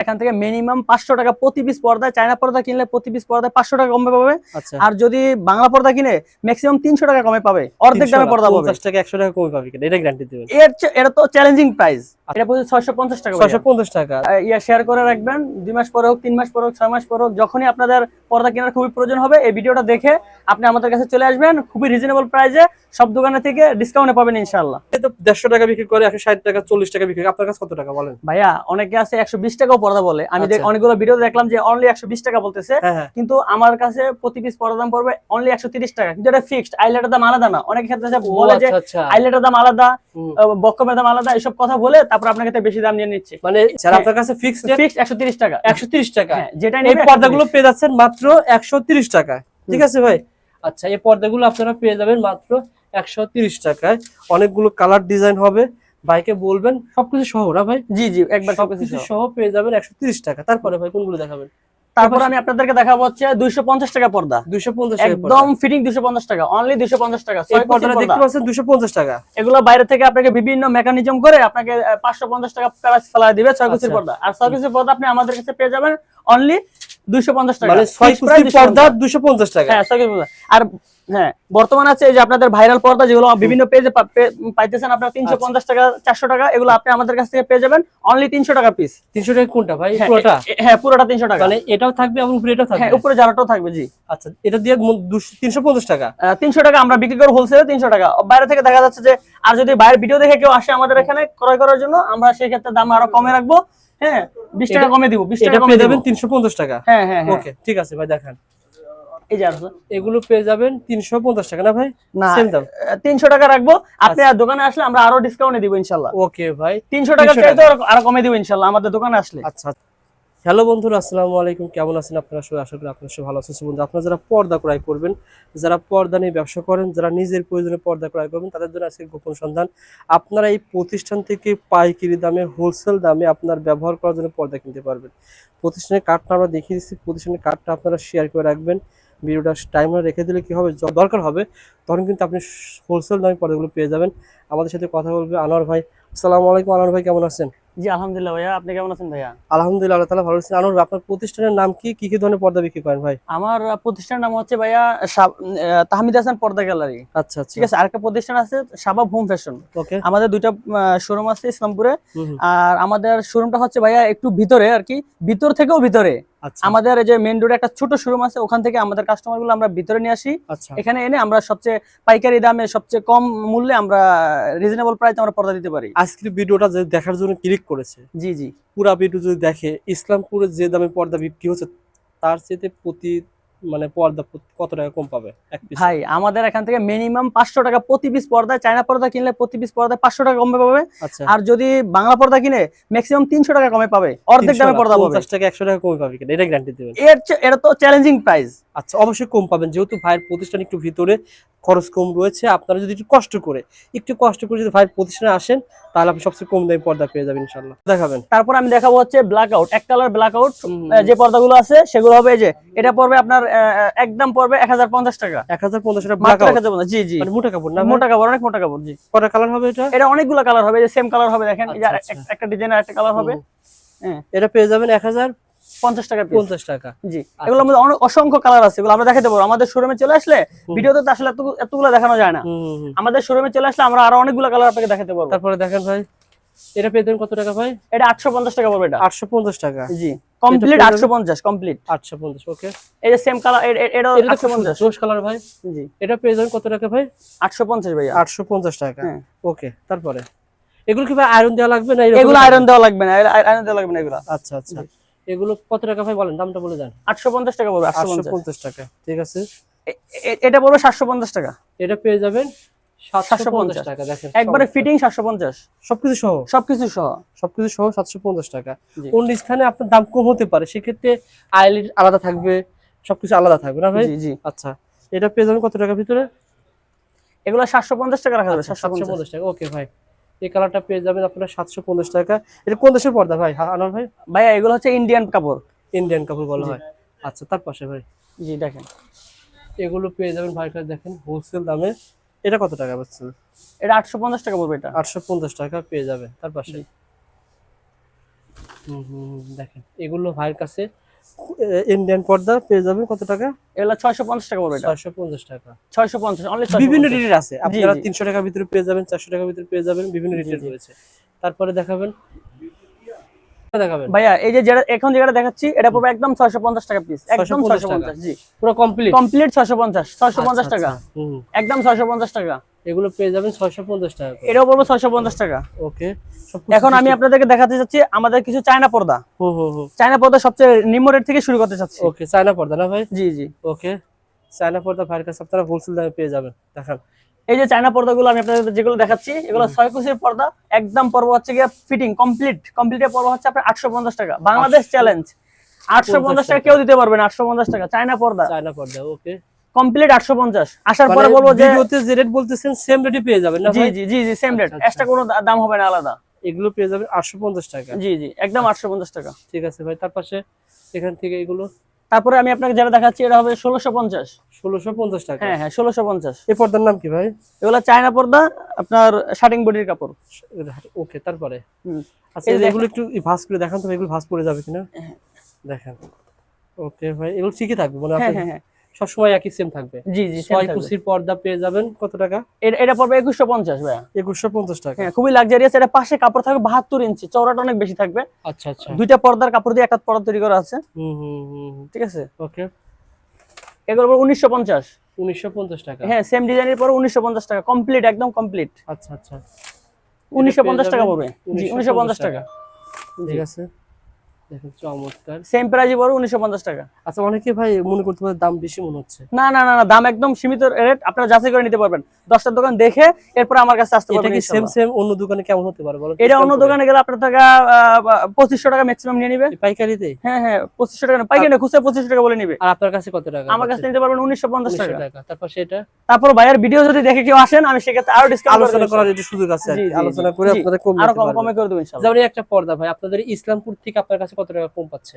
এখান থেকে মিনিমাম পাঁচশো টাকা প্রতি পিস পর্দায় চায়না পর্দা কিনলে প্রতি পিস পর্দায় পাঁচশো টাকা কমে পাবে। আচ্ছা। আর যদি বাংলা পর্দা কিনে ম্যাক্সিমাম তিনশো টাকা কমে পাবে। অর্ধেক দামে পর্দা পাবে। 50 টাকা 100 টাকা কমে পাবে এটা গ্যারান্টি এর এটা তো চ্যালেঞ্জিং প্রাইস এটা পড়ছে ছয়শো পঞ্চাশ টাকা ভাইয়া। 650 টাকা। ইয়া শেয়ার করে রাখবেন দুই মাস পরে হোক তিন মাস পরে হোক ছয় মাস পরে হোক যখনই আপনাদের পর্দা কেনার খুবই প্রয়োজন হবে এই ভিডিওটা দেখে আপনি আমাদের কাছে চলে আসবেন খুবই রিজনেবল প্রাইসে সব দোকানে থেকে ডিসকাউন্টে পাবেন ইনশাল্লাহ এই তো 150 টাকা বিক্রি করে 160 টাকা 40 টাকা বিক্রি করে আপনার কাছে কত টাকা বলেন? ভাইয়া অনেকে আছে একশো বিশ টাকাও পর্দা বলে। আমি আচ্ছা। অনেকগুলো ভিডিও দেখলাম যে অনলি একশো বিশ টাকা বলতেছে। হ্যাঁ হ্যাঁ। কিন্তু আমার কাছে প্রতি পিস পর্দা দাম পড়বে অনলি একশো তিরিশ টাকা। কিন্তু এটা ফিক্সড আইলেটের দাম আলাদা না। অনেক ক্ষেত্রে বলে যে আচ্ছা আচ্ছা। আইলেটের দাম আলাদা। বক্কমের দাম আলাদা এসব কথা বলে তারপর আপনার কাছে বেশি দাম নিয়ে নিচ্ছে। মানে যারা আপনার কাছে ফিক্সড ফিক্সড একশো তিরিশ টাকা। 130 টাকা। হ্যাঁ যেটা এই পর্দাগুলো পেয়ে যাচ্ছেন মাত্র 130 টাকা। ঠিক আছে ভাই? আচ্ছা এই পর্দাগুলো আপনারা পেয়ে যাবেন মাত্র 130 টাকায়। অনেকগুলো কালার ডিজাইন হবে। ভাইকে বলবেন সবকিছু সহ না ভাই? জি জি একবার সবকিছু সহ। পেয়ে যাবেন 130 টাকা। তারপরে ভাই কোনগুলো দেখাবেন? তারপর আমি আপনাদেরকে দেখাবো হচ্ছে দুইশো পঞ্চাশ টাকা পর্দা। 250 টাকা একদম ফিটিং দুশো পঞ্চাশ টাকা অনলি দুশো পঞ্চাশ টাকা। পর্দা। দেখতে পাচ্ছেন 250 টাকা। এগুলো বাইরে থেকে আপনাকে বিভিন্ন মেকানিজম করে আপনাকে পাঁচশো পঞ্চাশ টাকা ফেলা দিবে ছয় কুচির আচ্ছা। পর্দা। আর ছয় কুচির পর্দা আপনি আমাদের কাছে পেয়ে যাবেন অনলি টাকা। মানে 6 Fixed price কুচি 250 পর্দা 250 টাকা। হ্যাঁ আর হ্যাঁ বর্তমানে আছে এই যে আপনাদের ভাইরাল পর্দা যেগুলো বিভিন্ন পেজে পাইতেছেন আপনার আচ্ছা। টাকা এগুলো আপনি আমাদের কাছ থেকে পেয়ে যাবেন। অনলি তিনশো টাকা পিস 300 টাকা কোনটা ভাই? পুরোটা? হ্যাঁ পুরোটা টাকা। মানে এটাও থাকবে এবং উপরে এটাও থাকবে? হ্যাঁ উপরে জারাটাও থাকবে জি। আচ্ছা এটা দিয়ে 350 টাকা? তিনশো টাকা আমরা বিক্রি করি হোলসেলে তিনশো টাকা। বাইরে থেকে দেখা যাচ্ছে যে আর যদি বাইরের ভিডিও দেখে কেউ আসে আমাদের এখানে ক্রয় করার জন্য আমরা সেই ক্ষেত্রে দাম আরও কমে রাখব। হ্যাঁ বিশ টাকা কমে দিব বিশ টাকা কমে পেয়ে দিব। যাবেন 350 টাকা। হ্যাঁ হ্যাঁ হ্যাঁ। ওকে ঠিক আছে ভাই দেখান। এই যে। এগুলো পেয়ে যাবেন 350 টাকা না ভাই? না দাম। তিনশো টাকা রাখব। আপনি আর দোকানে আসলে আমরা আরও ডিসকাউন্টে দিব ইনশাল্লাহ ওকে ভাই। তিনশো টাকা চাই তো আরও কমে দিব ইনশাল্লাহ আমাদের দোকানে আসলে। আচ্ছা। হ্যালো বন্ধুরা, আসসালামু আলাইকুম। কেমন আছেন আপনারা? সবাই আশা করি আপনারা সবাই ভালো আছেন। বন্ধু আপনারা যারা পর্দা ক্রয় করবেন, যারা পর্দা নিয়ে ব্যবসা করেন, যারা নিজের প্রয়োজনে পর্দা ক্রয় করবেন, তাদের জন্য আজকে গোপন সন্ধান। আপনারা এই প্রতিষ্ঠান থেকে পাইকারি দামে হোলসেল দামে আপনার ব্যবহার করার জন্য পর্দা কিনতে পারবেন। প্রতিষ্ঠানের কার্ডটা আমরা দেখিয়ে দিচ্ছি। প্রতিষ্ঠানের কার্ডটা আপনারা শেয়ার করে রাখবেন। ভিডিওটা টাইমার রেখে দিলে কি হবে? দরকার হবে, তখন কিন্তু আপনি হোলসেল দামে পর্দাগুলো পেয়ে যাবেন। আমাদের সাথে কথা বলবে আনোয়ার ভাই। আসসালামু আলাইকুম আনোয়ার ভাই, কেমন আছেন? জি আলহামদুলিল্লাহ ভাইয়া। আপনি কেমন আছেন ভাইয়া? আলহামদুলিল্লাহ আল্লাহ তালা ভালো আছেন আনুর আপনার প্রতিষ্ঠানের নাম কি? কি কি ধরনের পর্দা বিক্রি করেন ভাই? আমার প্রতিষ্ঠানের নাম হচ্ছে ভাইয়া তাহমিদ হাসান পর্দা গ্যালারি। আচ্ছা আচ্ছা। ঠিক আছে আরেকটা প্রতিষ্ঠান আছে সাবাব হোম ফ্যাশন। ওকে। আমাদের দুইটা শোরুম আছে ইসলামপুরে। আর আমাদের শোরুমটা হচ্ছে ভাইয়া একটু ভিতরে আর কি। ভিতর থেকেও ভিতরে। আমাদের এই যে মেন রোডে একটা ছোট শোরুম আছে ওখান থেকে আমাদের কাস্টমারগুলো আমরা ভিতরে নিয়ে আসি। আচ্ছা। এখানে এনে আমরা সবচেয়ে পাইকারি দামে সবচেয়ে কম মূল্যে আমরা রিজনেবল প্রাইস আমরা পর্দা দিতে পারি। আজকের ভিডিওটা যে দেখার জন্য ক্লিক করেছে জি জি। পুরা ভিডিও যদি দেখে ইসলামপুরে যে দামে পর্দা বিক্রি হচ্ছে তার চেয়ে প্রতি মানে পর্দা কত টাকা কম পাবে? ভাই আমাদের এখান থেকে মিনিমাম পাঁচশো টাকা প্রতি পিস পর্দায় চায়না পর্দা কিনলে প্রতি পিস পর্দায় পাঁচশো টাকা কমে পাবে। আচ্ছা। আর যদি বাংলা পর্দা কিনে ম্যাক্সিমাম তিনশো টাকা কমে পাবে। অর্ধেক দামে পর্দা পাবে। 50 টাকা 100 টাকা কমে পাবে কিনা? এটা গ্যারান্টি দেবে এর এটা তো চ্যালেঞ্জিং প্রাইস আচ্ছা অবশ্যই কম পাবেন। যেহেতু ভাইয়ের প্রতিষ্ঠান একটু ভিতরে খরচ কম রয়েছে আপনারা যদি একটু কষ্ট করে একটু কষ্ট করে যদি ভাইয়ের প্রতিষ্ঠানে আসেন তাহলে আপনি সবচেয়ে কম দামে পর্দা পেয়ে যাবেন ইনশাল্লাহ দেখাবেন। তারপর আমি দেখাবো হচ্ছে ব্ল্যাক আউট এক কালার ব্ল্যাক আউট যে পর্দাগুলো আছে সেগুলো হবে এই যে এটা পড়বে আপনার একদম পড়বে এক হাজার পঞ্চাশ টাকা। এক হাজার পঞ্চাশ টাকা ব্ল্যাক মাত্র 1050 জি জি। মানে মোটা কাপড় না মোটা কাপড় অনেক মোটা কাপড় জি। কটা কালার হবে এটা? এটা অনেকগুলো কালার হবে সেম কালার হবে দেখেন আচ্ছা, আর- একটা ডিজাইনের একটা কালার হবে। হ্যাঁ। এটা পেয়ে যাবেন এক হাজার পঞ্চাশ টাকা পঞ্চাশ টাকা। জি। এগুলোর মধ্যে অনেক অসংখ্য কালার আছে এগুলো আমরা দেখাতে পারব। আমাদের শোরুমে চলে আসলে ভিডিওতে তো আসলে এতগুলো দেখানো যায় না। আমাদের শোরুমে চলে আসলে আমরা আরও অনেকগুলো কালার আপনাকে দেখাতে পারব। তারপরে দেখেন ভাই এটা পেয়ে কত টাকা ভাই? এটা আটশো পঞ্চাশ টাকা পড়বে এটা। আটশো পঞ্চাশ টাকা। জি। কমপ্লিট পেয়ে আটশো পঞ্চাশ কমপ্লিট আটশো পঞ্চাশ ওকে। এই যে সেম কালার এটা আটশো পঞ্চাশ। জোশ কালার ভাই। জি। এটা পেয়ে যাবেন কত টাকা ভাই? আটশো পঞ্চাশ ভাইয়া। আটশো পঞ্চাশ টাকা। হ্যাঁ। ওকে তারপরে। এগুলো কি ভাই আয়রন দেওয়া লাগবে না এগুলো? আয়রন দেওয়া লাগবে না আয়রন দেওয়া লাগবে না এগুলো। আচ্ছা আচ্ছা। এগুলো কত টাকা ভাই বলেন? দামটা বলে যান আটশো পঞ্চাশ টাকা পড়বে আটশো পঞ্চাশ। টাকা ঠিক আছে? এটা পড়বে সাতশো পঞ্চাশ টাকা। এটা পেয়ে যাবেন সাতশো 750 পঞ্চাশ। টাকা দেখেন একবারে ফিটিং সাতশো পঞ্চাশ। সবকিছু সহ? সবকিছু সহ। সবকিছু সহ সাতশো পঞ্চাশ টাকা। কোন স্থানে আপনার দাম কম হতে পারে? সেক্ষেত্রে আইলেট আলাদা থাকবে সবকিছু আলাদা থাকবে না ভাই? জি জি। আচ্ছা এটা পেয়ে যাবেন কত টাকা ভিতরে? এগুলো সাতশো পঞ্চাশ টাকা রাখা যাবে সাতশো সাতশো পঞ্চাশ। টাকা ওকে ভাই। এই কালারটা পেয়ে যাবেন আপনার সাতশো পঞ্চাশ টাকা। এটা কোন দেশের পর্দা ভাই? আনোয়ার ভাই? ভাইয়া এগুলো হচ্ছে ইন্ডিয়ান কাপড়। ইন্ডিয়ান কাপড় বলা। হয়। আচ্ছা তার পাশে ভাই। জি দেখেন। এগুলো পেয়ে যাবেন ভাই কাছে দেখেন হোলসেল দামে। এটা কত টাকা পাচ্ছেন এটা আটশো পঞ্চাশ টাকা পড়বে এটা। আটশো পঞ্চাশ টাকা পেয়ে যাবে তার পাশে। হুম হুম হুম, দেখেন এগুলো ভাইয়ের কাছে ইন্ডিয়ান পর্দা পেয়ে যাবেন কত টাকা? এগুলা ছয়শো পঞ্চাশ টাকা পড়বে এটা। ছয়শো পঞ্চাশ টাকা। ছয়শো পঞ্চাশ অনলি বিভিন্ন রেটের আছে। আপনারা জি। তিনশো টাকার ভিতরে পেয়ে যাবেন চারশো টাকার ভিতরে পেয়ে যাবেন বিভিন্ন রেটের রয়েছে। তারপরে দেখাবেন ভাইয়া এই যে যেটা এখন যেটা দেখাচ্ছি এটা পড়বে একদম ছয়শো পঞ্চাশ টাকা পিস একদম 650 ছয়শো টাকা। জি। পুরো কমপ্লিট টাকা। একদম ছয়শো পঞ্চাশ টাকা। এগুলো পেয়ে যাবেন ছয়শো পঞ্চাশ টাকা এটাও পড়বে টাকা। ওকে। এখন আমি আপনাদেরকে দেখাতে চাচ্ছি আমাদের কিছু চায়না পর্দা। হুম হুম হুম চায়না পর্দা সবচেয়ে নিম্ন রেট থেকে শুরু করতে চাচ্ছি। ওকে চায়না পর্দা না ভাই? জি জি। ওকে চায়না পর্দা ভাইয়ের কাছে আপনারা হোলসেল দামে পেয়ে যাবেন। দেখান। এই যে চায়না পর্দাগুলো আমি আপনাদের যেগুলো দেখাচ্ছি এগুলো ছয় কুচির পর্দা। একদম পর্ব হচ্ছে গিয়ে ফিটিং কমপ্লিট কমপ্লিটের পর্ব হচ্ছে আপনার আটশো পঞ্চাশ টাকা। বাংলাদেশ চ্যালেঞ্জ আটশো পঞ্চাশ টাকা কেউ দিতে পারবে না আটশো পঞ্চাশ টাকা। চায়না পর্দা। চায়না পর্দা ওকে কমপ্লিট আটশো পঞ্চাশ। আসার মানে পরে বলব যে ভিডিওতে যে রেট বলতেছেন সেম রেটে পেয়ে যাবেন না জি জি জি জি সেম রেট আচ্ছা, আচ্ছা। এক্সট্রা কোনো দাম হবে না আলাদা। এগুলো পেয়ে যাবেন আটশো পঞ্চাশ টাকা। জি জি একদম আটশো পঞ্চাশ টাকা। ঠিক আছে ভাই তার পাশে এখান থেকে এগুলো তারপরে আমি আপনাকে যেটা দেখাচ্ছি এটা হবে ষোলোশো পঞ্চাশ। ষোলোশো পঞ্চাশ টাকা। হ্যাঁ হ্যাঁ ষোলোশো পঞ্চাশ। এই পর্দার নাম কি ভাই? এগুলো চায়না পর্দা আপনার শার্টিং বডির কাপড়। ওকে তারপরে? আচ্ছা এগুলো একটু ভাস করে দেখান তো এগুলো ভাস পড়ে যাবে কিনা? দেখেন। ওকে ভাই এগুলো ঠিকই থাকবে মানে হ্যাঁ আপনি হ্যাঁ হ্যাঁ। সবসময় একই সেম থাকবে। জি জি ছয়। কুচির পর্দা পেয়ে যাবেন। কত টাকা? এটা পড়বে একুশশো পঞ্চাশ ভাইয়া। একুশশো পঞ্চাশ টাকা। হ্যাঁ খুবই লাক্সারিয়াস এটা পাশে কাপড় থাকবে বাহাত্তর ইঞ্চি। চওড়াটা অনেক বেশি থাকবে। আচ্ছা আচ্ছা। দুইটা পর্দার কাপড় দিয়ে একটা পর্দা তৈরি করা আছে। হুম হুম ঠিক আছে? ওকে এগুলো উনিশশো পঞ্চাশ। উনিশশো পঞ্চাশ টাকা। হ্যাঁ সেম ডিজাইনের পরে উনিশশো পঞ্চাশ টাকা। কমপ্লিট একদম কমপ্লিট আচ্ছা আচ্ছা। উনিশশো পঞ্চাশ টাকা পড়বে। জি উনিশশো পঞ্চাশ টাকা। ঠিক আছে। দেখেন চমৎকার। সেম প্রাইজই পড়বে উনিশশো পঞ্চাশ টাকা। আচ্ছা অনেকে ভাই মনে করতে পারে দাম বেশি মনে হচ্ছে। না না না না দাম একদম সীমিত রেট আপনারা যাচাই করে নিতে পারবেন। দশটার দোকান দেখে এরপর আমার কাছে আসতে এটা কি সেম সেম অন্য দোকানে কেমন হতে পারে বলো? এটা অন্য দোকানে গেলে আপনার টাকা পঁচিশশো টাকা ম্যাক্সিমাম নিয়ে নিবে। পাইকারিতে? হ্যাঁ হ্যাঁ পঁচিশশো টাকা না, পাইকারি না, খুচরা পঁচিশশো টাকা বলে নিবে। আর আপনার কাছে কত টাকা? আমার কাছে নিতে পারবেন উনিশশো পঞ্চাশ টাকা। টাকা। তারপর সেটা? তারপর ভাইয়ের ভিডিও যদি দেখে কেউ আসেন আমি সেক্ষেত্রে আরও ডিসকাউন্ট আলোচনা করার একটু সুযোগ আছে আলোচনা করে আপনাদের কম আরও কম কমে করে দেবো ইনশাআল্লাহ যেমন একটা পর্দা ভাই আপনাদের ইসলামপুর থেকে আপনার কাছে কত টাকা কম পাচ্ছে?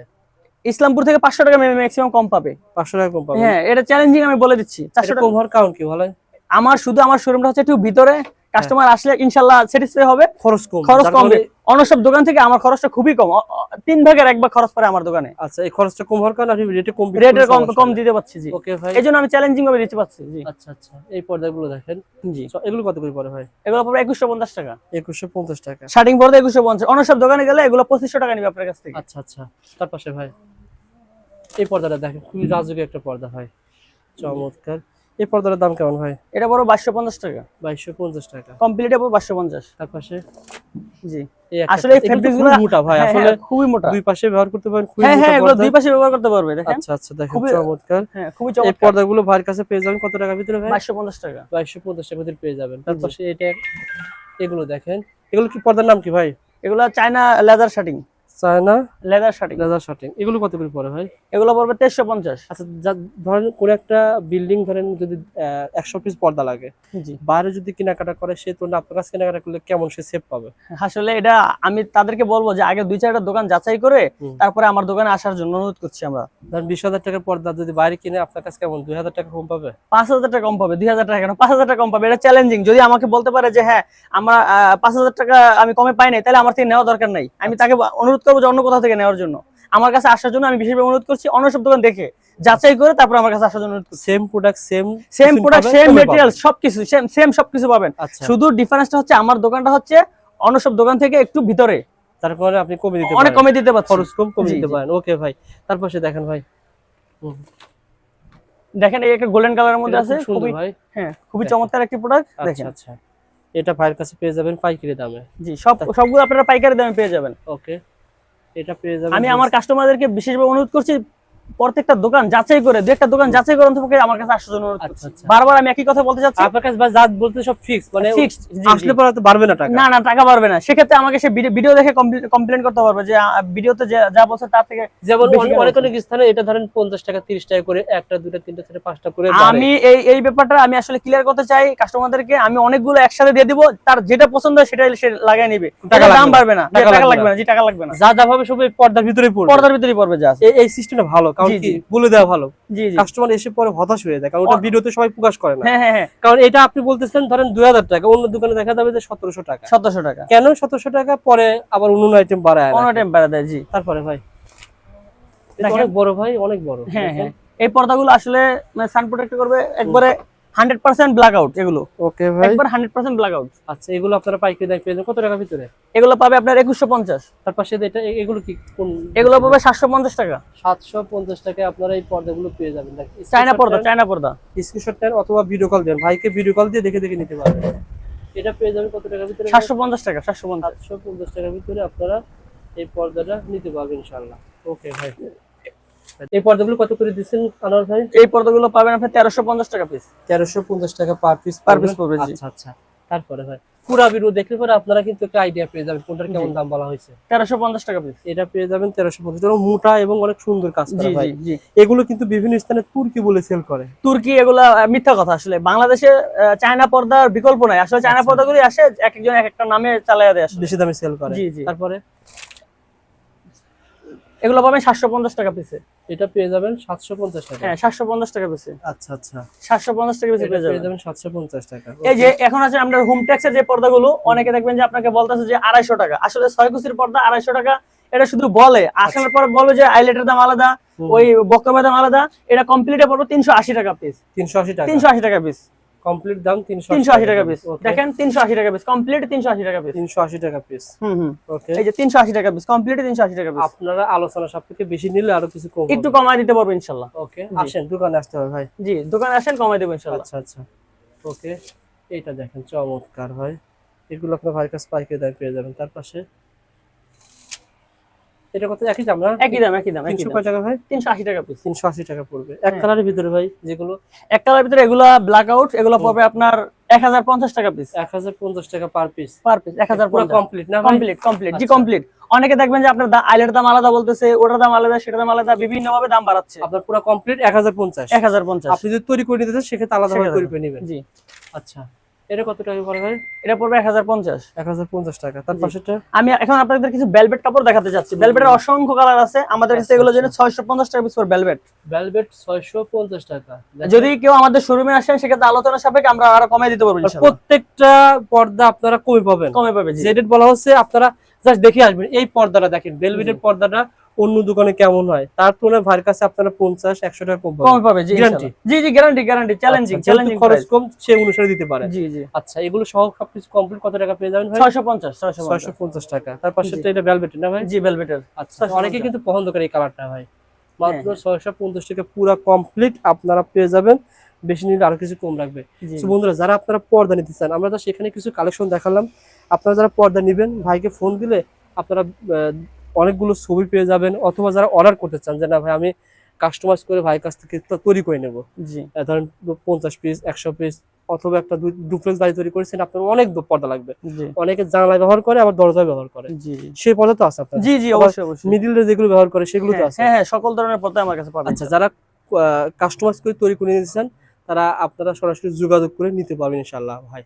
ইসলামপুর থেকে পাঁচশো টাকা ম্যাক্সিমাম কম পাবে। পাঁচশো টাকা কম পাবে? হ্যাঁ এটা চ্যালেঞ্জিং আমি বলে দিচ্ছি। চারশো টাকা কম হওয়ার কারণ কি বলে আমার শুধু আমার শোরুমটা হচ্ছে একটু ভিতরে। কাস্টমার আসলে ইনশাল্লাহ স্যাটিসফাই হবে। খরচ কম খরচ কম অন্য সব দোকান থেকে আমার খরচটা খুবই কম। তিন ভাগের একবার খরচ পড়ে আমার দোকানে। আচ্ছা এই খরচটা কম হওয়ার কারণে আপনি রেটে কম করতে কম কম দিতে পারছি জি। ওকে ভাই। এই জন্য আমি চ্যালেঞ্জিং ভাবে দিতে পারছি জি। আচ্ছা আচ্ছা। এই পর্দাগুলো দেখেন। জি। এগুলো কত করে পড়ে ভাই? এগুলো একুশশো পঞ্চাশ টাকা। একুশশো পঞ্চাশ টাকা। শার্টিং পড়বে একুশশো পঞ্চাশ। অন্য সব দোকানে গেলে এগুলো পঁচিশশো টাকা নিবে আপনার কাছ থেকে। আচ্ছা আচ্ছা। তার পাশে ভাই এই পর্দাটা দেখেন খুবই রাজকীয় একটা পর্দা ভাই। চমৎকার। এই পর্দাটার দাম কেমন ভাই? এটা বাইশশো পঞ্চাশ টাকা। বাইশশো পঞ্চাশ টাকা। কমপ্লিটে বাইশশো পঞ্চাশ। তার পাশে? জি। আসলে এই তো মোটা ভাই হ্যাঁ, আসলে হ্যাঁ, খুবই মোটা। দুই পাশে ব্যবহার করতে পারেন খুবই হ্যাঁ হ্যাঁ এগুলো দুই পাশে ব্যবহার করতে পারবে দেখেন। আচ্ছা আচ্ছা দেখেন খুবই- চমৎকার। হ্যাঁ খুবই চমৎকার। এই পর্দাগুলো ভাইয়ের কাছে পেয়ে যাবেন কত টাকা ভিতরে ভাই? বাইশশো পঞ্চাশ টাকা। বাইশশো পঞ্চাশ টাকার ভিতরে পেয়ে যাবেন। তার পাশে এটা এগুলো দেখেন। এগুলো কি পর্দার নাম কি ভাই? এগুলো China leather shirting. China leather shirting. Leather shirting. এগুলো কত করে পড়ে ভাই? এগুলো পড়বে তেইশশো পঞ্চাশ। আচ্ছা ধরেন কোন একটা বিল্ডিং ধরেন যদি একশো পিস পর্দা লাগে বাইরে যদি কেনাকাটা করে সে তো আপনার কাছে কেনাকাটা করলে কেমন সে সেভ পাবে? আসলে এটা আমি তাদেরকে বলব যে আগে দুই চারটা দোকান যাচাই করে তারপরে আমার দোকানে আসার জন্য অনুরোধ করছি আমরা। ধরেন বিশ হাজার টাকার পর্দা যদি বাইরে কিনে আপনার কাছে কেমন? দুই হাজার টাকা কম পাবে? পাঁচ হাজার টাকা কম পাবে দুই হাজার টাকা কেন? পাঁচ হাজার টাকা কম পাবে এটা চ্যালেঞ্জিং যদি আমাকে বলতে পারে যে হ্যাঁ আমরা পাঁচ হাজার টাকা আমি কমে পাই নাই তাহলে আমার থেকে নেওয়া দরকার নাই। আমি তাকে অনুরোধ করব যে অন্য কোথাও থেকে নেওয়ার জন্য। আমার কাছে আসার জন্য আমি বিশেষভাবে অনুরোধ করছি অন্য সব দোকান দেখে যাচাই করে তারপর আমার কাছে আসার জন্য same product same same product same material সবকিছু সেম সেম সবকিছু পাবেন। আচ্ছা। শুধু ডিফারেন্সটা হচ্ছে আমার দোকানটা হচ্ছে অন্য সব দোকান থেকে একটু ভিতরে। তারপরে আপনি কমে দিতে অনেক পারেন। কমে দিতে পারছি। খরচ কম কমে দিতে পারেন। ওকে ভাই। তার পাশে দেখেন ভাই। দেখেন এই একটা গোল্ডেন কালারের মধ্যে আছে খুবই ভাই। হ্যাঁ খুবই চমৎকার একটি প্রোডাক্ট আচ্ছা দেখেন। আচ্ছা। এটা ভাইয়ের কাছে পেয়ে যাবেন পাইকারি দামে। জি সব সবগুলো আপনারা পাইকারি দামে পেয়ে যাবেন। ওকে এটা পেয়ে যাবেন আমি আমার কাস্টমারদেরকে বিশেষভাবে অনুরোধ করছি প্রত্যেকটা দোকান যাচাই করে দু একটা দোকান যাচাই আমার কাছে আসার জন্য আচ্ছা, আচ্ছা। বারবার আমি একই কথা বলতে চাচ্ছি। আপনার কাছে বলতে সব ফিক্স মানে আসলে পরে বাড়বে না টাকা। না না টাকা পারবে না। সেক্ষেত্রে আমাকে সে ভিডিও দেখে কমপ্লেন করতে পারবে যে ভিডিওতে যা বলছে তার থেকে যেমন অনেক- অনেক স্থানে এটা ধরেন পঞ্চাশ টাকা তিরিশ টাকা করে একটা দুটা তিনটা চারটা পাঁচটা করে আমি এই এই ব্যাপারটা আমি আসলে ক্লিয়ার করতে চাই কাস্টমারদেরকে আমি অনেকগুলো একসাথে দিয়ে দিব তার যেটা পছন্দ হয় সেটাই সে লাগাই নিবে। টাকা দাম বাড়বে না। টাকা লাগবে না। জি টাকা লাগবে না। যা যা ভাবে সব পর্দার ভিতরে পড়বে। পর্দার ভিতরেই পড়বে যা এই এই সিস্টেমটা ভালো। কারণ কি বলে দেওয়া ভালো। কাস্টমার এসে পরে হতাশ হয়ে যায় কারণ ওটা ভিডিওতে সবাই প্রকাশ করে না। হ্যাঁ হ্যাঁ হ্যাঁ। কারণ এটা আপনি বলতেছেন ধরেন দুই হাজার টাকা অন্য দোকানে দেখা যাবে যে সতেরোশো টাকা। সতেরোশো টাকা। কেন সতেরোশো টাকা? পরে আবার অন্য আইটেম বাড়ায় অন্য আইটেম বাড়া দেয় জি। তারপরে ভাই অনেক বড় ভাই অনেক বড়। হ্যাঁ হ্যাঁ। এই পর্দাগুলো আসলে সান প্রোটেক্ট করবে একবারে হান্ড্রেড পার্সেন্ট ব্ল্যাক আউট এগুলো। ওকে ভাই। একবার হান্ড্রেড পার্সেন্ট ব্ল্যাক আউট আচ্ছা এগুলো আপনারা পাইকারি দাম পেয়ে যাবেন। কত ভিতরে? এগুলো পাবে আপনার একুশশো পঞ্চাশ। তার পাশে এটা এগুলো কি কোন? এগুলো পাবে সাতশো পঞ্চাশ টাকা। সাতশো পঞ্চাশ টাকায় আপনারা এই পর্দাগুলো পেয়ে যাবেন। চায়না পর্দা চায়না পর্দা। স্ক্রিনশট অথবা ভিডিও কল দেন। ভাইকে ভিডিও কল দিয়ে দেখে দেখে নিতে পারবেন। এটা পেয়ে যাবেন কত টাকা ভিতরে? সাতশো পঞ্চাশ টাকা সাতশো পঞ্চাশ। টাকার ভিতরে আপনারা এই পর্দাটা নিতে পারবেন ইনশাল্লাহ ওকে ভাই। এই পর্দাগুলো কত করে দিচ্ছেন আনোয়ার ভাই? এই পর্দাগুলো পাবেন আপনি তেরোশো পঞ্চাশ টাকা পিস তেরোশো পঞ্চাশ টাকা পার পিস Per piece পড়বে, জি। আচ্ছা আচ্ছা। তারপরে ভাই পুরা ভিডিও দেখলে পরে আপনারা কিন্তু একটা আইডিয়া পেয়ে যাবেন কোনটার কেমন দাম বলা হয়েছে। তেরোশো পঞ্চাশ টাকা পিস এটা পেয়ে যাবেন তেরোশো পঞ্চাশ। টাকা মোটা এবং অনেক সুন্দর কাজ করা ভাই। জি জি। এগুলো কিন্তু বিভিন্ন স্থানে তুর্কি বলে সেল করে। তুর্কি এগুলা মিথ্যা কথা আসলে। বাংলাদেশে চায়না পর্দার বিকল্প নাই। আসলে চায়না আচ্ছা। পর্দাগুলি আসে এক একজন এক একটা নামে চালায় দেয় আসলে। বেশি দামে সেল করে। জি, জি। তারপরে? এগুলো পাবেন সাতশো পঞ্চাশ টাকা পিসে এটা পেয়ে যাবেন সাতশো পঞ্চাশ টাকা। হ্যাঁ সাতশো পঞ্চাশ টাকা পিসে আচ্ছা আচ্ছা। সাতশো পঞ্চাশ টাকা পিসে পেয়ে যাবেন। সাতশো পঞ্চাশ টাকা। এই যে এখন আছে আপনার হোম ট্যাক্সের যে পর্দাগুলো অনেকে দেখবেন যে আপনাকে বলতেছে যে আড়াইশো টাকা। আসলে ছয় কুচির পর্দা আড়াইশো টাকা এটা শুধু বলে। আসার পর বলবে যে আইলেটের দাম আলাদা ওই বক্রমের দাম আলাদা এটা কমপ্লিটে পড়বে তিনশো আশি টাকা পিস তিনশো আশি টাকা। তিনশো আশি টাকা পিস কমপ্লিট দাম তিনশো তিনশো আশি টাকা পিস দেখেন তিনশো আশি টাকা পিস কমপ্লিট তিনশো আশি টাকা পিস তিনশো আশি টাকা পিস হুম হুম। ওকে এই যে তিনশো আশি টাকা পিস কমপ্লিট তিনশো আশি টাকা পিস আপনারা আলোচনা সাপেক্ষে বেশি নিলে আরও কিছু কম একটু কমায় দিতে পারব ইনশাল্লাহ। ওকে আসেন দোকানে আসতে হবে ভাই। জি দোকানে আসেন কমাই দেবো ইনশাল্লাহ। আচ্ছা আচ্ছা। ওকে এইটা দেখেন চমৎকার হয় এগুলো আপনার ভাইয়ের কাছে পাইকারি দাম পেয়ে যাবেন। তার পাশে এটা কত একই দাম না? একই দাম একই দাম একই টাকা ভাই? তিনশো আশি টাকা পিস তিনশো আশি টাকা পড়বে। এক। কালারের ভিতরে ভাই যেগুলো এক কালার ভিতরে এগুলা ব্ল্যাক আউট এগুলো পড়বে আপনার এক হাজার পঞ্চাশ টাকা পিস এক হাজার পঞ্চাশ টাকা পার পিস পার পিস এক হাজার পুরো কমপ্লিট না কমপ্লিট কমপ্লিট জি আচ্ছা। কমপ্লিট অনেকে দেখবেন যে আপনার আইলের দাম আলাদা বলতেছে ওটার দাম আলাদা সেটার দাম আলাদা বিভিন্ন ভাবে দাম বাড়াচ্ছে। আপনার পুরো কমপ্লিট এক হাজার পঞ্চাশ। এক হাজার পঞ্চাশ। আপনি যদি তৈরি করে নিতে চান সেক্ষেত্রে আলাদা করে নেবেন। জি। আচ্ছা। এটা কত টাকা পড়ে ভাই এটা পড়বে এক হাজার পঞ্চাশ। এক হাজার পঞ্চাশ টাকা। তার পাশেটা আমি এখন আপনাদের কিছু বেলভেট কাপড় দেখাতে যাচ্ছি। বেলভেটের অসংখ্য কালার আছে। আমাদের কাছে আচ্ছা, এগুলো আচ্ছা। জন্য ছয়শো পঞ্চাশ টাকা পিস বেলভেট ভেলভেট ছয়শো পঞ্চাশ টাকা। যদি কেউ আমাদের শোরুমে আসেন সেক্ষেত্রে আলোচনা সাপেক্ষে আমরা আরও কমাই দিতে পারব ইনশাআল্লাহ। প্রত্যেকটা পর্দা আপনারা কমে পাবেন। কমে পাবে জি। জেডেড বলা হচ্ছে আপনারা জাস্ট দেখে আসবেন। এই পর্দাটা দেখেন ভেলভেটের পর্দাটা অন্য দোকানে কেমন হয়? তার তুলনায় ভাইয়ের কাছে আপনারা পঞ্চাশ একশো টাকা কম কমে পাবে জি জি জি গ্যারান্টি গ্যারান্টি চ্যালেঞ্জিং আচ্ছা, চ্যালেঞ্জিং খরচ কম সে অনুসারে দিতে পারে জি জি। আচ্ছা এগুলো সহ সবকিছু কমপ্লিট কত টাকা পেয়ে যাবেন ছয়শো পঞ্চাশ ছয়শো ছয়শো পঞ্চাশ টাকা। তার পাশে তো এটা ভেলভেটের না ভাই? জি ভেলভেটের আচ্ছা অনেকে কিন্তু পছন্দ করে এই কালারটা ভাই। মাত্র হ্যাঁ। ছয়শো পঞ্চাশ টাকা পুরো কমপ্লিট আপনারা পেয়ে যাবেন। বেশি নিলে আরও কিছু কম রাখবে বন্ধুরা যারা আপনারা পর্দা নিতে চান আমরা তো সেখানে কিছু কালেকশন দেখালাম। আপনারা যারা পর্দা নেবেন ভাইকে ফোন দিলে আপনারা অনেকগুলো ছবি পেয়ে যাবেন অথবা যারা অর্ডার করতে চান যে না ভাই আমি কাস্টমাইজ করে ভাইয়ের কাছ থেকে তৈরি করে নেব। জি। ধরেন পঞ্চাশ পিস একশো পিস অথবা একটা ডুপ্লেক্স বাড়ি তৈরি করেছেন আপনার অনেক পর্দা লাগবে। অনেকে জানালায় ব্যবহার করে আবার দরজায় ব্যবহার করে। সেই পর্দা তো আছে আপনার। জি জি অবশ্যই অবশ্যই। মিডিল যেগুলো ব্যবহার করে সেগুলো তো হ্যাঁ, আছে। হ্যাঁ হ্যাঁ সকল ধরনের পর্দা আমার কাছে পাবেন। আচ্ছা যারা কাস্টমাইজ করে তৈরি করে নিতে চান তারা আপনারা সরাসরি যোগাযোগ করে নিতে পারবেন ইনশাল্লাহ ভাই।